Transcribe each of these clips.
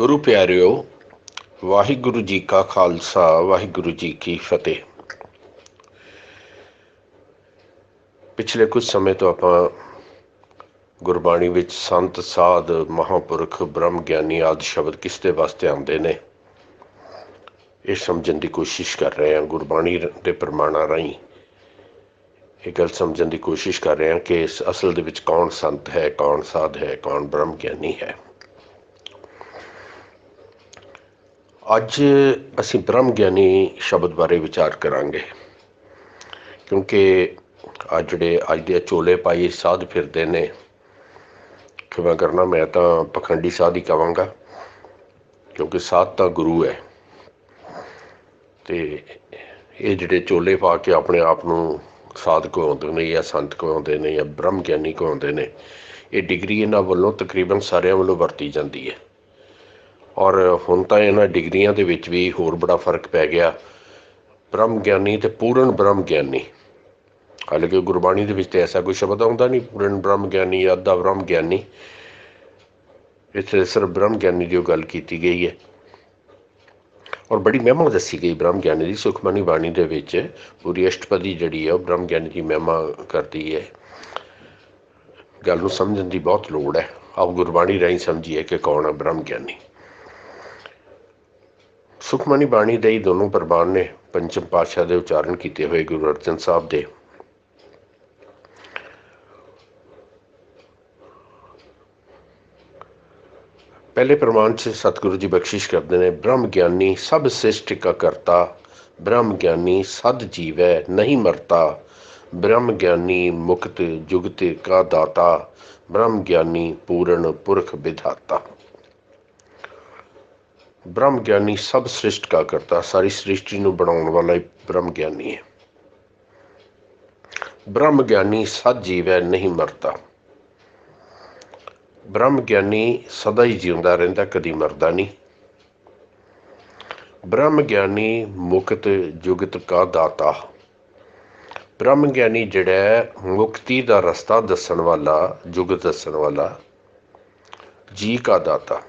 ਗੁਰੂ ਪਿਆਰਿਓ, ਵਾਹਿਗੁਰੂ ਜੀ ਕਾ ਖਾਲਸਾ, ਵਾਹਿਗੁਰੂ ਜੀ ਕੀ ਫਤਿਹ। ਪਿਛਲੇ ਕੁਝ ਸਮੇਂ ਤੋਂ ਆਪਾਂ ਗੁਰਬਾਣੀ ਵਿੱਚ ਸੰਤ, ਸਾਧ, ਮਹਾਪੁਰਖ, ਬ੍ਰਹਮ ਗਿਆਨੀ ਆਦਿ ਸ਼ਬਦ ਕਿਸ ਦੇ ਵਾਸਤੇ ਆਉਂਦੇ ਨੇ, ਇਹ ਸਮਝਣ ਦੀ ਕੋਸ਼ਿਸ਼ ਕਰ ਰਹੇ ਹਾਂ, ਗੁਰਬਾਣੀ ਦੇ ਪ੍ਰਮਾਣਾਂ ਰਾਹੀਂ। ਇਹ ਗੱਲ ਸਮਝਣ ਦੀ ਕੋਸ਼ਿਸ਼ ਕਰ ਰਹੇ ਹਾਂ ਕਿ ਇਸ ਅਸਲ ਦੇ ਵਿੱਚ ਕੌਣ ਸੰਤ ਹੈ, ਕੌਣ ਸਾਧ ਹੈ, ਕੌਣ ਬ੍ਰਹਮ ਗਿਆਨੀ ਹੈ। ਅੱਜ ਅਸੀਂ ਬ੍ਰਹਮ ਗਿਆਨੀ ਸ਼ਬਦ ਬਾਰੇ ਵਿਚਾਰ ਕਰਾਂਗੇ, ਕਿਉਂਕਿ ਆ ਜਿਹੜੇ ਅੱਜ ਦੇ ਚੋਲੇ ਪਾਈ ਸਾਧ ਫਿਰਦੇ ਨੇ, ਕਿਵੇਂ ਕਰਨਾ ਮੈਂ ਤਾਂ ਪਖੰਡੀ ਸਾਧ ਹੀ ਕਵਾਂਗਾ, ਕਿਉਂਕਿ ਸਾਧ ਤਾਂ ਗੁਰੂ ਹੈ। ਤੇ ਇਹ ਜਿਹੜੇ ਚੋਲੇ ਪਾ ਕੇ ਆਪਣੇ ਆਪ ਨੂੰ ਸਾਧ ਕਹਾਉਂਦੇ ਨੇ ਜਾਂ ਸੰਤ ਕਹਾਉਂਦੇ ਨੇ ਜਾਂ ਬ੍ਰਹਮ ਗਿਆਨੀ ਕਹਾਉਂਦੇ ਨੇ, ਇਹ ਡਿਗਰੀ ਇਹਨਾਂ ਵੱਲੋਂ ਤਕਰੀਬਨ ਸਾਰਿਆਂ ਵੱਲੋਂ ਵਰਤੀ ਜਾਂਦੀ ਹੈ। ਔਰ ਹੁਣ ਤਾਂ ਇਹਨਾਂ ਡਿਗਰੀਆਂ ਦੇ ਵਿੱਚ ਵੀ ਹੋਰ ਬੜਾ ਫ਼ਰਕ ਪੈ ਗਿਆ। ਬ੍ਰਹਮ ਗਿਆਨੀ ਤੇ ਪੂਰਨ ਬ੍ਰਹਮ ਗਿਆਨੀ। ਹਾਲਾਂਕਿ ਗੁਰਬਾਣੀ ਦੇ ਵਿੱਚ ਤੇ ਐਸਾ ਕੋਈ ਸ਼ਬਦ ਆਉਂਦਾ ਨਹੀਂ, ਪੂਰਨ ਬ੍ਰਹਮ ਗਿਆਨੀ ਜਾਂ ਅੱਧਾ ਬ੍ਰਹਮ ਗਿਆਨੀ। ਇੱਥੇ ਸਿਰਫ ਬ੍ਰਹਮ ਗਿਆਨੀ ਦੀ ਗੱਲ ਕੀਤੀ ਗਈ ਹੈ। ਔਰ ਬੜੀ ਮਹਿਮਾ ਦੱਸੀ ਗਈ ਬ੍ਰਹਮ ਗਿਆਨੀ ਦੀ, ਸੁਖਮਨੀ ਬਾਣੀ ਦੇ ਵਿੱਚ ਪੂਰੀ ਅਸ਼ਟਪਦੀ ਜਿਹੜੀ ਹੈ ਉਹ ਬ੍ਰਹਮ ਗਿਆਨੀ ਦੀ ਮਹਿਮਾ ਕਰਦੀ ਹੈ। ਗੱਲ ਨੂੰ ਸਮਝਣ ਦੀ ਬਹੁਤ ਲੋੜ ਹੈ। ਆਪ ਗੁਰਬਾਣੀ ਰਾਹੀਂ ਸਮਝੀਏ ਕਿ ਕੌਣ ਹੈ ਬ੍ਰਹਮ ਗਿਆਨੀ। ਸੁਖਮਨੀ ਬਾਣੀ ਦੇ ਹੀ ਦੋਨੋਂ ਪ੍ਰਮਾਣ ਨੇ ਪੰਚਮ ਪਾਤਸ਼ਾਹ ਦੇ ਉਚਾਰਨ ਕੀਤੇ ਹੋਏ ਗੁਰੂ ਅਰਜਨ ਸਾਹਿਬ ਦੇ। ਪਹਿਲੇ ਪ੍ਰਮਾਣ 'ਚ ਸਤਿਗੁਰੂ ਜੀ ਬਖਸ਼ਿਸ਼ ਕਰਦੇ ਨੇ, ਬ੍ਰਹਮ ਗਿਆਨੀ ਸਭ ਸ੍ਰਿਸ਼ਟ ਕਾ ਕਰਤਾ, ਬ੍ਰਹਮ ਗਿਆਨੀ ਸਦ ਜੀਵੈ ਨਹੀਂ ਮਰਤਾ, ਬ੍ਰਹਮ ਗਿਆਨੀ ਮੁਕਤ ਜੁਗਤ ਕਾ ਦਾਤਾ, ਬ੍ਰਹਮ ਗਿਆਨੀ ਪੂਰਨ ਪੁਰਖ ਵਿਧਾਤਾ। ਬ੍ਰਹਮ ਗਿਆਨੀ ਸਭ ਸ੍ਰਿਸ਼ਟ ਕਾ ਕਰਤਾ, ਸਾਰੀ ਸ੍ਰਿਸ਼ਟੀ ਨੂੰ ਬਣਾਉਣ ਵਾਲਾ ਹੀ ਬ੍ਰਹਮ ਗਿਆਨੀ ਹੈ। ਬ੍ਰਹਮ ਗਿਆਨੀ ਸਦ ਜੀਵ ਹੈ ਨਹੀਂ ਮਰਦਾ ਬ੍ਰਹਮ ਗਿਆਨੀ ਸਦਾ ਹੀ ਜਿਉਂਦਾ ਰਹਿੰਦਾ, ਕਦੀ ਮਰਦਾ ਨਹੀਂ। ਬ੍ਰਹਮ ਗਿਆਨੀ ਮੁਕਤ ਜੁਗਤ ਕਾ ਦਾਤਾ। ਬ੍ਰਹਮ ਗਿਆਨੀ ਜਿਹੜਾ ਮੁਕਤੀ ਦਾ ਰਸਤਾ ਦੱਸਣ ਵਾਲਾ, ਜੁਗਤ ਦੱਸਣ ਵਾਲਾ, ਜੀ ਕਾ ਦਾਤਾ।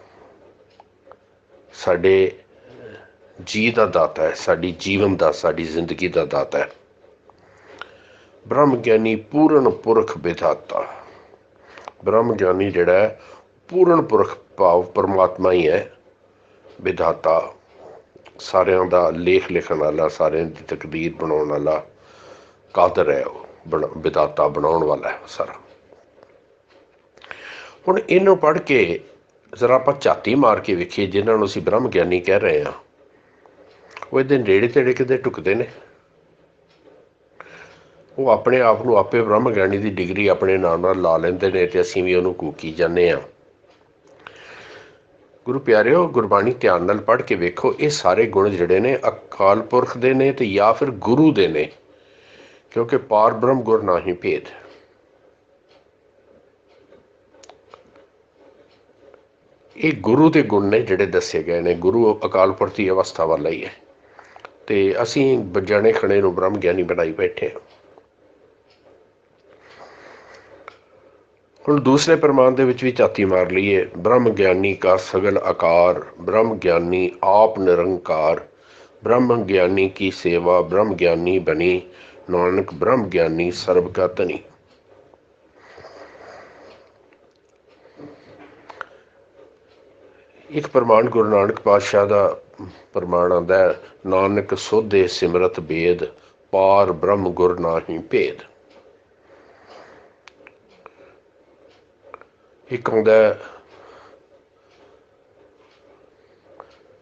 ਸਾਡੇ ਜੀ ਦਾ ਦਾਤਾ ਹੈ, ਸਾਡੀ ਜੀਵਨ ਦਾ, ਸਾਡੀ ਜ਼ਿੰਦਗੀ ਦਾ ਦਾਤਾ ਹੈ। ਬ੍ਰਹਮ ਗਿਆਨੀ ਪੂਰਨ ਪੁਰਖ ਵਿਧਾਤਾ। ਬ੍ਰਹਮ ਗਿਆਨੀ ਜਿਹੜਾ ਹੈ, ਪੂਰਨ ਪੁਰਖ ਭਾਵ ਪਰਮਾਤਮਾ ਹੀ ਹੈ, ਵਿਧਾਤਾ। ਸਾਰਿਆਂ ਦਾ ਲੇਖ ਲਿਖਣ ਵਾਲਾ, ਸਾਰਿਆਂ ਦੀ ਤਕਦੀਰ ਬਣਾਉਣ ਵਾਲਾ, ਕਾਦਰ ਹੈ ਉਹ ਵਿਧਾਤਾ ਬਣਾਉਣ ਵਾਲਾ ਹੈ ਸਾਰਾ। ਹੁਣ ਇਹਨੂੰ ਪੜ੍ਹ ਕੇ ਜ਼ਰਾ ਆਪਾਂ ਝਾਤੀ ਮਾਰ ਕੇ ਵੇਖੀਏ, ਜਿਨ੍ਹਾਂ ਨੂੰ ਅਸੀਂ ਬ੍ਰਹਮ ਗਿਆਨੀ ਕਹਿ ਰਹੇ ਹਾਂ। ਉਹ ਇਹਦੇ ਨੇੜੇ ਤੇੜੇ ਕਿਤੇ ਟੁਕਦੇ ਨੇ। ਉਹ ਆਪਣੇ ਆਪ ਨੂੰ ਆਪੇ ਬ੍ਰਹਮ ਗਿਆਨੀ ਦੀ ਡਿਗਰੀ ਆਪਣੇ ਨਾਮ ਨਾਲ ਲਾ ਲੈਂਦੇ ਨੇ ਤੇ ਅਸੀਂ ਵੀ ਉਹਨੂੰ ਕੂਕੀ ਜਾਂਦੇ ਆ ਗੁਰੂ ਪਿਆਰਿਓ, ਗੁਰਬਾਣੀ ਧਿਆਨ ਨਾਲ ਪੜ੍ਹ ਕੇ ਵੇਖੋ, ਇਹ ਸਾਰੇ ਗੁਣ ਜਿਹੜੇ ਨੇ ਅਕਾਲ ਪੁਰਖ ਦੇ ਨੇ ਤੇ ਜਾਂ ਫਿਰ ਗੁਰੂ ਦੇ ਨੇ, ਕਿਉਂਕਿ ਪਾਰ ਬ੍ਰਹਮ ਗੁਰ ਨਹੀਂ ਭੇਦ। ਇਹ ਗੁਰੂ ਦੇ ਗੁਣ ਨੇ ਜਿਹੜੇ ਦੱਸੇ ਗਏ ਨੇ, ਗੁਰੂ ਅਕਾਲ ਪੁਰਖ ਦੀ ਅਵਸਥਾ ਵੱਲ ਹੀ ਹੈ। ਤੇ ਅਸੀਂ ਬਜਾਣੇ ਖਣੇ ਨੂੰ ਬ੍ਰਹਮ ਗਿਆਨੀ ਬਣਾਈ ਬੈਠੇ ਹਾਂ। ਹੁਣ ਦੂਸਰੇ ਪ੍ਰਮਾਣ ਦੇ ਵਿੱਚ ਵੀ ਚਾਤੀ ਮਾਰ ਲਈਏ। ਬ੍ਰਹਮ ਗਿਆਨੀ ਕਾ ਸਗਲ ਆਕਾਰ, ਬ੍ਰਹਮ ਗਿਆਨੀ ਆਪ ਨਿਰੰਕਾਰ, ਬ੍ਰਹਮ ਗਿਆਨੀ ਕੀ ਸੇਵਾ, ਬ੍ਰਹਮ ਗਿਆਨੀ ਬਣੀ, ਨਾਨਕ ਬ੍ਰਹਮ ਗਿਆਨੀ ਸਰਬ ਕਾ ਧਨੀ। ਇੱਕ ਪ੍ਰਮਾਣ ਗੁਰੂ ਨਾਨਕ ਪਾਤਸ਼ਾਹ ਦਾ ਪ੍ਰਮਾਣ ਆਂਦਾ ਨਾਨਕ ਸੋਧੇ ਸਿਮਰਤ ਬੇਦ, ਪਾਰ ਬ੍ਰਹਮ ਗੁਰ ਨਾਹੀ ਭੇਦ। ਇੱਕ ਹੁੰਦਾ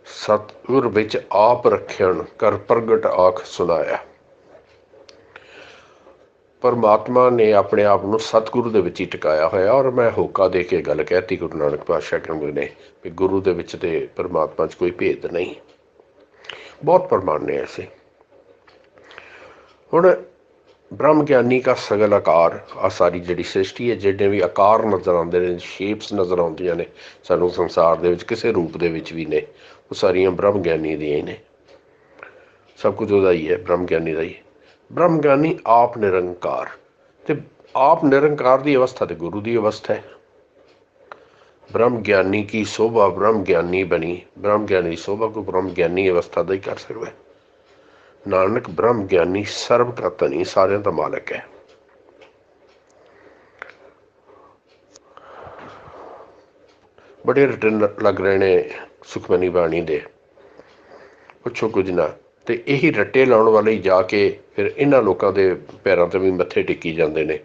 ਸਤਿਗੁਰ ਵਿੱਚ ਆਪ ਰੱਖਣ ਕਰ ਪ੍ਰਗਟ ਆਖ ਸੁਣਾਇਆ। ਪਰਮਾਤਮਾ ਨੇ ਆਪਣੇ ਆਪ ਨੂੰ ਸਤਿਗੁਰੂ ਦੇ ਵਿੱਚ ਹੀ ਟਿਕਾਇਆ ਹੋਇਆ ਔਰ ਮੈਂ ਹੋਕਾ ਦੇ ਕੇ ਗੱਲ ਕਹਿਤੀ ਗੁਰੂ ਨਾਨਕ ਪਾਤਸ਼ਾਹ ਕਹਿੰਦੇ ਨੇ ਕਿ ਗੁਰੂ ਦੇ ਵਿੱਚ ਤੇ ਪਰਮਾਤਮਾ 'ਚ ਕੋਈ ਭੇਦ ਨਹੀਂ। ਬਹੁਤ ਪ੍ਰਮਾਣ ਨੇ ਐਸੇ। ਹੁਣ ਬ੍ਰਹਮ ਗਿਆਨੀ ਦਾ ਸਗਲ ਆਕਾਰ, ਆ ਸਾਰੀ ਜਿਹੜੀ ਸ੍ਰਿਸ਼ਟੀ ਹੈ, ਜਿਹੜੇ ਵੀ ਆਕਾਰ ਨਜ਼ਰ ਆਉਂਦੇ ਨੇ ਸ਼ੇਪਸ ਨਜ਼ਰ ਆਉਂਦੀਆਂ ਨੇ, ਸਾਨੂੰ ਸੰਸਾਰ ਦੇ ਵਿੱਚ ਕਿਸੇ ਰੂਪ ਦੇ ਵਿੱਚ ਵੀ ਨੇ, ਉਹ ਸਾਰੀਆਂ ਬ੍ਰਹਮ ਗਿਆਨੀ ਦੀਆਂ ਹੀ ਨੇ। ਸਭ ਕੁਝ ਉਹਦਾ ਹੀ ਹੈ, ਬ੍ਰਹਮ ਗਿਆਨੀ ਦਾ ਹੀ। ਬ੍ਰਹਮ ਗਿਆਨੀ ਆਪ ਨਿਰੰਕਾਰ, ਤੇ ਆਪ ਨਿਰੰਕਾਰ ਦੀ ਅਵਸਥਾ ਤੇ ਗੁਰੂ ਦੀ ਅਵਸਥਾ ਹੈ। ਬ੍ਰਹਮ ਗਿਆਨੀ ਕੀ ਸੋਭਾ ਬ੍ਰਹਮ ਗਿਆਨੀ ਬਣੀ। ਬ੍ਰਹਮ ਗਿਆਨੀ ਸੋਭਾ ਕੋ ਬ੍ਰਹਮ ਗਿਆਨੀ ਅਵਸਥਾ ਦਾ ਹੀ ਕਰ ਸਕਦਾ। ਹੈ ਨਾਨਕ ਬ੍ਰਹਮ ਗਿਆਨੀ ਸਰਬ ਦਾ ਧਨੀ ਸਾਰਿਆਂ ਦਾ ਮਾਲਕ ਹੈ। ਬੜੇ ਰਿਟਰਨ ਲੱਗ ਰਹੇ ਨੇ ਸੁਖਮਨੀ ਬਾਣੀ ਦੇ। ਪੁੱਛੋ ਕੁਝ ਨਾ, ਤੇ ਇਹੀ ਰੱਟੇ ਲਾਉਣ ਵਾਲੇ ਜਾ ਕੇ ਫਿਰ ਇਹਨਾਂ ਲੋਕਾਂ ਦੇ ਪੈਰਾਂ ਤੇ ਵੀ ਮੱਥੇ ਟੇਕੀ ਜਾਂਦੇ ਨੇ।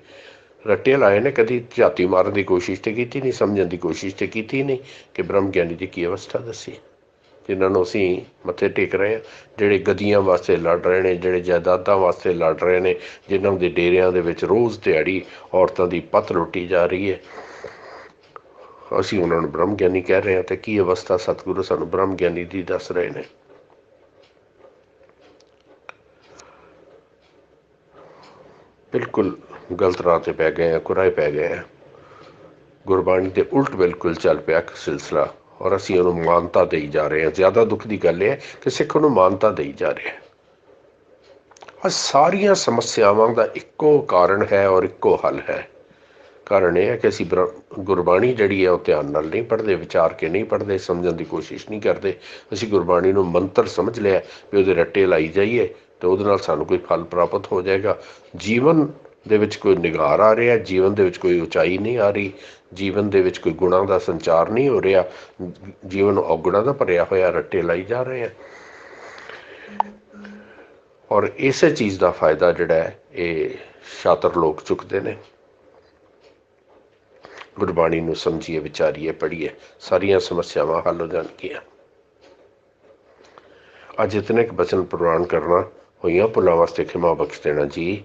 ਰੱਟੇ ਲਾਏ ਨੇ, ਕਦੀ ਝਾਤੀ ਮਾਰਨ ਦੀ ਕੋਸ਼ਿਸ਼ ਤੇ ਕੀਤੀ ਨਹੀਂ, ਸਮਝਣ ਦੀ ਕੋਸ਼ਿਸ਼ ਤੇ ਕੀਤੀ ਨਹੀਂ ਕਿ ਬ੍ਰਹਮ ਗਿਆਨੀ ਦੀ ਕੀ ਅਵਸਥਾ ਦੱਸੀ। ਜਿਨ੍ਹਾਂ ਨੂੰ ਅਸੀਂ ਮੱਥੇ ਟੇਕ ਰਹੇ ਹਾਂ, ਜਿਹੜੇ ਗਦੀਆਂ ਵਾਸਤੇ ਲੜ ਰਹੇ ਨੇ, ਜਿਹੜੇ ਜਾਇਦਾਦਾਂ ਵਾਸਤੇ ਲੜ ਰਹੇ ਨੇ, ਜਿਨ੍ਹਾਂ ਦੇ ਡੇਰਿਆਂ ਦੇ ਵਿੱਚ ਰੋਜ਼ ਦਿਹਾੜੀ ਔਰਤਾਂ ਦੀ ਪੱਤ ਲੁੱਟੀ ਜਾ ਰਹੀ ਹੈ। ਅਸੀਂ ਉਹਨਾਂ ਨੂੰ ਬ੍ਰਹਮ ਗਿਆਨੀ ਕਹਿ ਰਹੇ ਹਾਂ ਤੇ ਕੀ ਅਵਸਥਾ ਸਤਿਗੁਰੂ ਸਾਨੂੰ ਬ੍ਰਹਮ ਗਿਆਨੀ ਦੀ ਦੱਸ ਰਹੇ ਨੇ? ਬਿਲਕੁਲ ਗਲਤ ਰਾਹ ਤੇ ਪੈ ਗਏ ਆ ਕੁਰਾਏ ਪੈ ਗਏ ਆ। ਗੁਰਬਾਣੀ ਦੇ ਉਲਟ ਬਿਲਕੁਲ ਚੱਲ ਪਿਆ ਇੱਕ ਸਿਲਸਿਲਾ, ਔਰ ਅਸੀਂ ਉਹਨੂੰ ਮਾਨਤਾ ਦੇਈ ਜਾ ਰਹੇ ਹਾਂ। ਜ਼ਿਆਦਾ ਦੁੱਖ ਦੀ ਗੱਲ ਇਹ ਹੈ ਕਿ ਸਿੱਖ ਨੂੰ ਮਾਨਤਾ ਦੇਈ ਜਾ ਰਿਹਾ ਆ ਸਾਰੀਆਂ ਸਮੱਸਿਆਵਾਂ ਦਾ ਇੱਕੋ ਕਾਰਨ ਹੈ ਔਰ ਇੱਕੋ ਹੱਲ ਹੈ। ਕਾਰਨ ਇਹ ਹੈ ਕਿ ਅਸੀਂ ਬ੍ਰ- ਗੁਰਬਾਣੀ ਜਿਹੜੀ ਹੈ ਉਹ ਧਿਆਨ ਨਾਲ ਨਹੀਂ ਪੜ੍ਹਦੇ, ਵਿਚਾਰ ਕੇ ਨਹੀਂ ਪੜ੍ਹਦੇ, ਸਮਝਣ ਦੀ ਕੋਸ਼ਿਸ਼ ਨਹੀਂ ਕਰਦੇ। ਅਸੀਂ ਗੁਰਬਾਣੀ ਨੂੰ ਮੰਤਰ ਸਮਝ ਲਿਆ ਵੀ ਉਹਦੇ ਰੱਟੇ ਲਾਈ ਜਾਈਏ ਤੇ ਉਹਦੇ ਨਾਲ ਸਾਨੂੰ ਕੋਈ ਫਲ ਪ੍ਰਾਪਤ ਹੋ ਜਾਏਗਾ। ਜੀਵਨ ਦੇ ਵਿੱਚ ਕੋਈ ਨਿਗਾਰ ਆ ਰਿਹਾ, ਜੀਵਨ ਦੇ ਵਿੱਚ ਕੋਈ ਉਚਾਈ ਨਹੀਂ ਆ ਰਹੀ, ਜੀਵਨ ਦੇ ਵਿੱਚ ਕੋਈ ਗੁਣਾਂ ਦਾ ਸੰਚਾਰ ਨਹੀਂ ਹੋ ਰਿਹਾ, ਜੀਵਨ ਔਗੁਣਾਂ ਦਾ ਭਰਿਆ ਹੋਇਆ, ਰੱਟੇ ਲਾਈ ਜਾ ਰਹੇ ਆ। ਔਰ ਇਸੇ ਚੀਜ਼ ਦਾ ਫਾਇਦਾ ਜਿਹੜਾ ਹੈ, ਇਹ ਸ਼ਾਤਰ ਲੋਕ ਚੁੱਕਦੇ ਨੇ। ਗੁਰਬਾਣੀ ਨੂੰ ਸਮਝੀਏ, ਵਿਚਾਰੀਏ, ਪੜ੍ਹੀਏ, ਸਾਰੀਆਂ ਸਮੱਸਿਆਵਾਂ ਹੱਲ ਹੋ ਜਾਣਗੀਆਂ। ਅੱਜ ਇਤਨੇ ਕੁ ਬਚਨ ਪ੍ਰਵਾਨ ਕਰਨਾ, ਹੋਈਆਂ ਭੁੱਲਾਂ ਵਾਸਤੇ ਖਿਮਾ ਬਖਸ਼ ਦੇਣਾ ਜੀ।